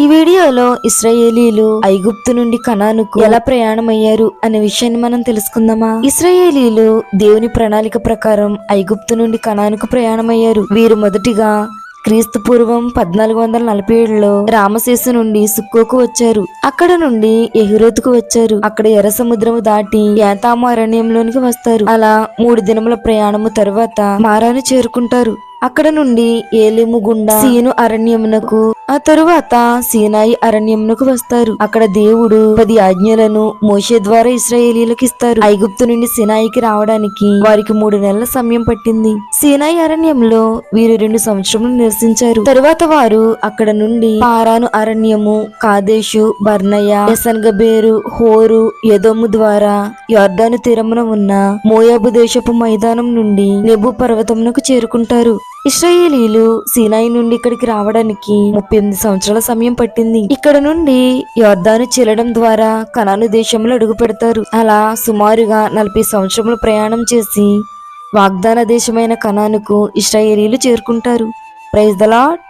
ఈ వీడియోలో ఇస్రాయేలీలు ఐగుప్తు నుండి కనానుకు ఎలా ప్రయాణమయ్యారు అనే విషయాన్ని మనం తెలుసుకుందామా? ఇస్రాయేలీలు దేవుని ప్రణాళిక ప్రకారం ఐగుప్తు నుండి కనానుకు ప్రయాణమయ్యారు. వీరు మొదటిగా క్రీస్తు పూర్వం పద్నాలుగు వందల నలభై ఏడులో రామశేషు నుండి సుక్కోకు వచ్చారు. అక్కడ నుండి ఎహురోతుకు వచ్చారు. అక్కడ ఎర్ర సముద్రము దాటి ఏతాము అరణ్యంలోనికి వస్తారు. అలా మూడు దినముల ప్రయాణము తరువాత మారాను చేరుకుంటారు. అక్కడ నుండి ఏలేము గుండా సీను అరణ్యమునకు ఆ తరువాత సీనాయి అరణ్యమునకు వస్తారు. అక్కడ దేవుడు పది ఆజ్ఞలను మోషే ద్వారా ఇస్రాయేలీలకు ఇస్తారు. ఐగుప్తు నుండి సినాయికి రావడానికి వారికి మూడు నెలల సమయం పట్టింది. సీనాయి అరణ్యంలో వీరు రెండు సంవత్సరములు నివసించారు. తరువాత వారు అక్కడ నుండి పారాను అరణ్యము కాదేశు బర్నయ ఎసన్గబేరు హోరు యదోము ద్వారా యొర్దాను తీరమున ఉన్న మోయాబు దేశపు మైదానం నుండి నెబు పర్వతమునకు చేరుకుంటారు. ఇస్రాయేలీలు సీనాయి నుండి ఇక్కడికి రావడానికి ముప్పై ఎనిమిది సంవత్సరాల సమయం పట్టింది. ఇక్కడ నుండి యొర్దాను చెల్లడం ద్వారా కనాను దేశంలో అడుగు పెడతారు. అలా సుమారుగా నలభై సంవత్సరములు ప్రయాణం చేసి వాగ్దాన దేశమైన కనానుకు ఇస్రాయేలీలు చేరుకుంటారు. Praise the